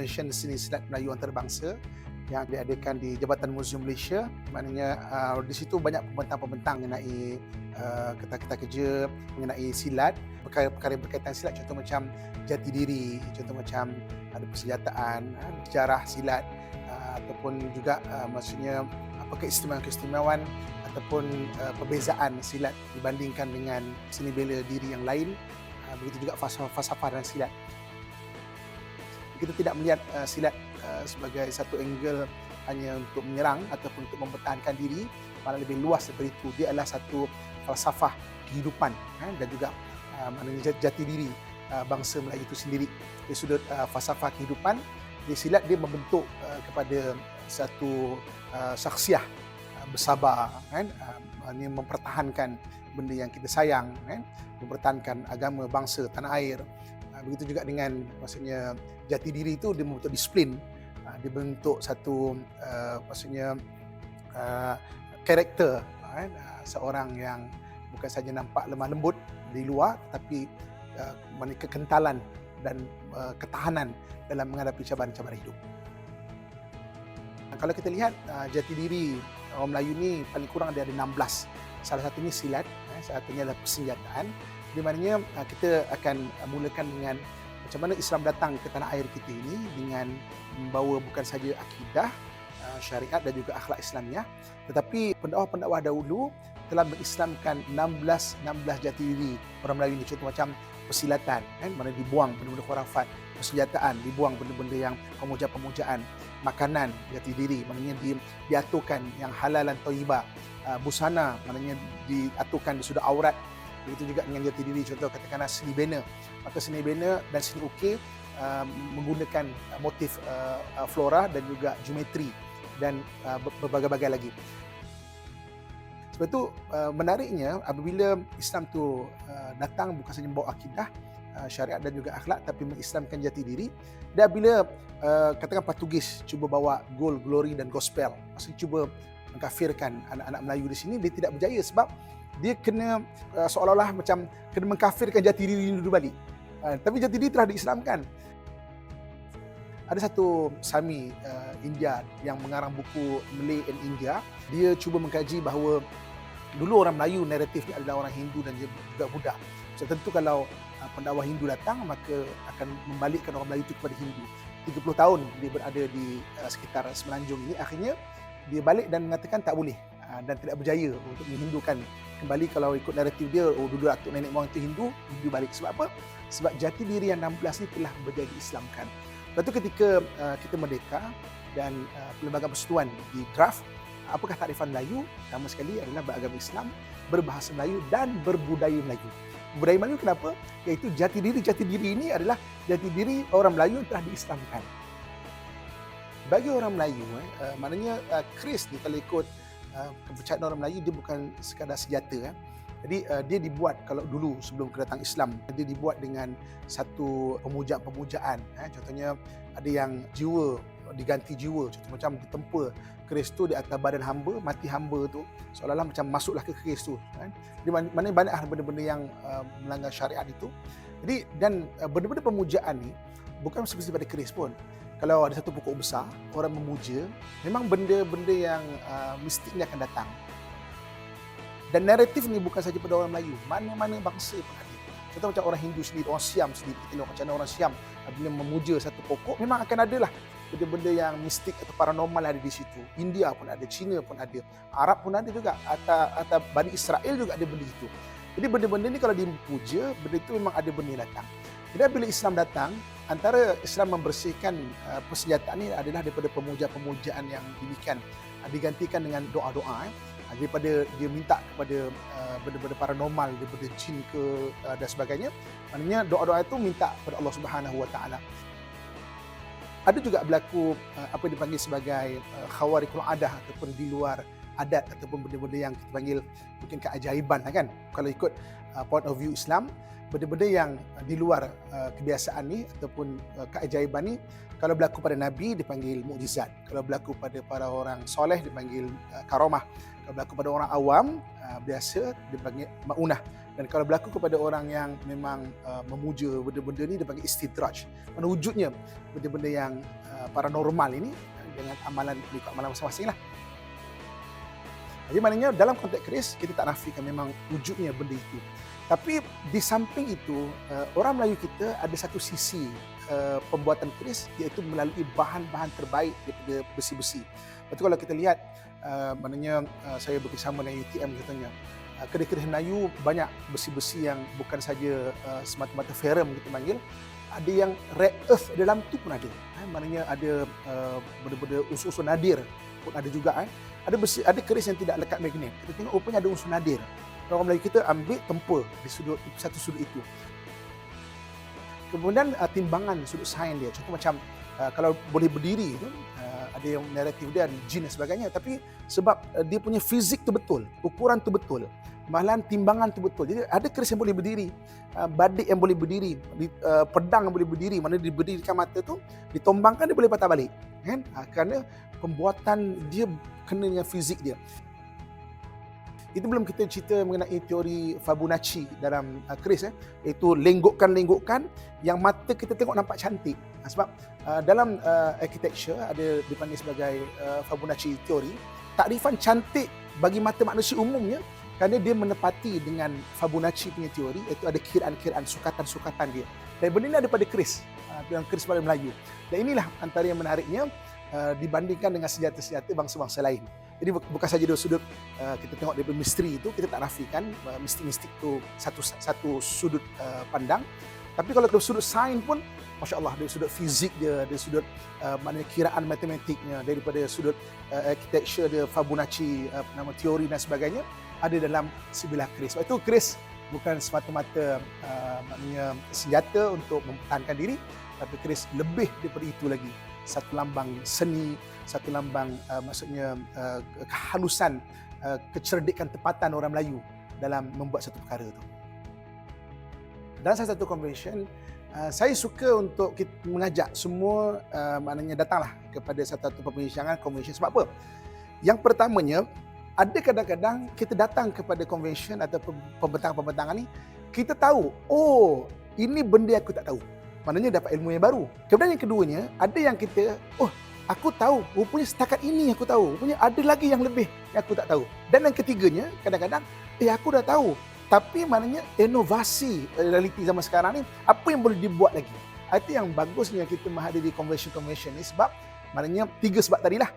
Convention Seni Silat Melayu Antarabangsa yang diadakan di Jabatan Museum Malaysia. Maknanya uh, di situ banyak pembentang-pembentang mengenai uh, kata-kata kerja, mengenai silat, perkara-perkara berkaitan silat contoh macam jati diri, contoh macam ada persenjataan, uh, sejarah silat uh, ataupun juga uh, maksudnya apa keistimewaan-keistimewaan ataupun uh, perbezaan silat dibandingkan dengan seni bela diri yang lain. Uh, begitu juga falsafah dan silat. Kita tidak melihat uh, silat Uh, sebagai satu angle hanya untuk menyerang ataupun untuk mempertahankan diri. Malah lebih luas daripada itu dia adalah satu falsafah kehidupan eh, dan juga uh, maknanya jati diri uh, bangsa Melayu itu sendiri. Dari sudut uh, falsafah kehidupan. Dia silat dia membentuk uh, kepada satu uh, saksiah uh, bersabar kan? Uh, ini mempertahankan benda yang kita sayang kan? Mempertahankan agama bangsa tanah air begitu juga dengan maksudnya jati diri itu dia membentuk disiplin uh, dia bentuk satu uh, maksudnya karakter uh, seorang yang bukan saja nampak lemah lembut di luar tapi uh, kekentalan dan uh, ketahanan dalam menghadapi cabaran-cabaran hidup. Kalau kita lihat uh, jati diri orang Melayu ni paling kurang dia ada 16. Salah satunya silat, eh, salah satunya adalah persenjataan. Di mana uh, kita akan mulakan dengan macam mana Islam datang ke tanah air kita ini dengan membawa bukan saja akidah, uh, syariat dan juga akhlak Islamiah, tetapi pendakwah-pendakwah dahulu telah mengislamkan 16 16 jati diri. Orang Melayu ini contoh macam persilatan kan? Mana dibuang benda-benda khurafat persenjataan dibuang benda-benda yang pemujaan-pemujaan makanan jati diri. Maknanya di, diaturkan yang halal dan thayyibah. Uh, busana maknanya diaturkan di sudut aurat begitu juga dengan jati diri contoh katakanlah seni bena maka seni bena dan seni ukir uh, menggunakan motif uh, uh, flora dan juga geometri dan uh, berbagai-bagai lagi. Sebab itu uh, menariknya apabila Islam tu uh, datang bukan saja membawa akidah uh, syariat dan juga akhlak tapi mengislamkan jati diri dan bila uh, katakan Portugis cuba bawa gold glory dan gospel maksudnya cuba mengkafirkan anak-anak Melayu di sini dia tidak berjaya sebab dia kena uh, seolah-olah macam kena mengkafirkan jati diri dulu balik. Uh, tapi jati diri telah diislamkan. Ada satu Sami uh, India yang mengarang buku Malay and India, dia cuba mengkaji bahawa dulu orang Melayu naratifnya adalah orang Hindu dan juga Buddha. So, tentu kalau uh, pendakwa Hindu datang maka akan membalikkan orang Melayu itu kepada Hindu. 30 tahun dia berada di uh, sekitar Semenanjung ini akhirnya dia balik dan mengatakan tak boleh dan tidak berjaya untuk menghindukan kembali kalau ikut naratif dia oh dulu atuk nenek moyang itu Hindu Hindu balik. Sebab apa? Sebab jati diri yang 16 ni telah berjaya diislamkan. Lepas tu ketika uh, kita merdeka dan uh, perlembagaan persekutuan di draft apakah takrifan Melayu? Sama sekali adalah beragama Islam berbahasa Melayu dan berbudaya Melayu. Budaya Melayu kenapa? Iaitu jati diri jati diri ini adalah jati diri orang Melayu yang telah diislamkan. Bagi orang Melayu eh, uh, maknanya uh, Chris ni kalau ikut uh, kepercayaan orang Melayu dia bukan sekadar senjata eh. Jadi uh, dia dibuat kalau dulu sebelum kedatangan Islam dia dibuat dengan satu pemujaan-pemujaan eh. contohnya ada yang jiwa diganti jiwa contoh macam ditempa keris tu di atas badan hamba mati hamba tu seolah-olah macam masuklah ke keris tu kan di mana banyak benda-benda yang uh, melanggar syariat itu jadi dan uh, benda-benda pemujaan ni bukan seperti pada keris pun kalau ada satu pokok besar, orang memuja, memang benda-benda yang uh, mistik ni akan datang. Dan naratif ni bukan saja pada orang Melayu, mana-mana bangsa pun ada. Contoh macam orang Hindu sendiri, orang Siam sendiri, kita tengok macam mana orang Siam bila memuja satu pokok, memang akan ada lah benda-benda yang mistik atau paranormal ada di situ. India pun ada, China pun ada, Arab pun ada juga, atau, atau Bani Israel juga ada benda itu. Jadi benda-benda ni kalau dipuja, benda itu memang ada benda datang. Jadi bila Islam datang, antara Islam membersihkan uh, persenjataan ini adalah daripada pemuja-pemujaan yang demikian. Uh, digantikan dengan doa-doa eh. Uh, daripada dia minta kepada benda-benda paranormal daripada jin ke dan sebagainya. Maknanya doa-doa itu minta kepada Allah Subhanahu Wa Taala. Ada juga berlaku apa yang dipanggil sebagai khawarikul adah ataupun di luar adat ataupun benda-benda yang kita panggil mungkin keajaiban kan? Kalau ikut point of view Islam benda-benda yang uh, di luar uh, kebiasaan ni ataupun uh, keajaiban ni kalau berlaku pada nabi dipanggil mukjizat kalau berlaku pada para orang soleh dipanggil karamah kalau berlaku pada orang awam biasa dipanggil maunah Dan kalau berlaku kepada orang yang memang memuja benda-benda ni, dia panggil istidraj. Mana wujudnya benda-benda yang paranormal ini dengan amalan, ikut amalan masing-masing lah. Jadi maknanya dalam konteks keris, kita tak nafikan memang wujudnya benda itu. Tapi di samping itu, uh, orang Melayu kita ada satu sisi uh, pembuatan keris iaitu melalui bahan-bahan terbaik daripada besi-besi. Betul kalau kita lihat, uh, maknanya saya bekerjasama dengan UTM katanya, kedai-kedai Melayu banyak besi-besi yang bukan saja semata-mata ferrum kita panggil, ada yang rare earth dalam tu pun ada. Eh, maknanya ada benda-benda unsur-unsur nadir pun ada juga. Eh. Ada besi, ada keris yang tidak lekat magnet. Kita tengok rupanya ada unsur nadir orang Melayu kita ambil tempur di sudut satu sudut itu. Kemudian uh, timbangan sudut sains dia. Contoh macam uh, kalau boleh berdiri tu uh, ada yang naratif dia ada jin dan sebagainya tapi sebab uh, dia punya fizik tu betul, ukuran tu betul. Malahan timbangan tu betul. Jadi ada keris yang boleh berdiri, uh, badik yang boleh berdiri, di, uh, pedang yang boleh berdiri, mana diberdirikan mata tu, ditombangkan dia boleh patah balik. Kan? Uh, kerana pembuatan dia kena dengan fizik dia. Itu belum kita cerita mengenai teori Fibonacci dalam uh, Chris eh iaitu lenggokkan-lenggokkan yang mata kita tengok nampak cantik. Uh, sebab uh, dalam uh, architecture ada dipanggil sebagai uh, Fibonacci teori, takrifan cantik bagi mata manusia umumnya kerana dia menepati dengan Fibonacci punya teori iaitu ada kiraan-kiraan sukatan-sukatan dia. Dan benda ini ada pada Chris, dalam Chris pada Melayu. Dan inilah antara yang menariknya uh, dibandingkan dengan senjata-senjata bangsa-bangsa lain. Jadi bukan saja dari sudut uh, kita tengok dari misteri itu kita tak nafikan uh, mistik-mistik itu satu satu sudut uh, pandang. Tapi kalau dari sudut sains pun Masya Allah dari sudut fizik dia, dari sudut uh, kiraan matematiknya, daripada sudut uh, architecture dia, Fibonacci, uh, nama teori dan sebagainya ada dalam sebilah keris. Sebab itu keris bukan semata-mata uh, maknanya senjata untuk mempertahankan diri, tapi keris lebih daripada itu lagi. Satu lambang seni, satu lambang uh, maksudnya uh, kehalusan uh, kecerdikan tepatan orang Melayu dalam membuat satu perkara itu. Dan salah satu convention uh, saya suka untuk kita mengajak semua uh, maknanya datanglah kepada satu-satu perbincangan convention sebab apa? Yang pertamanya ada kadang-kadang kita datang kepada convention atau pembentangan-pembentangan ni kita tahu oh ini benda aku tak tahu. Maknanya dapat ilmu yang baru. Kemudian yang keduanya ada yang kita oh aku tahu rupanya setakat ini aku tahu rupanya ada lagi yang lebih yang aku tak tahu dan yang ketiganya kadang-kadang eh aku dah tahu tapi maknanya inovasi realiti zaman sekarang ni apa yang boleh dibuat lagi itu yang bagusnya kita menghadiri convention-convention ni sebab maknanya tiga sebab tadilah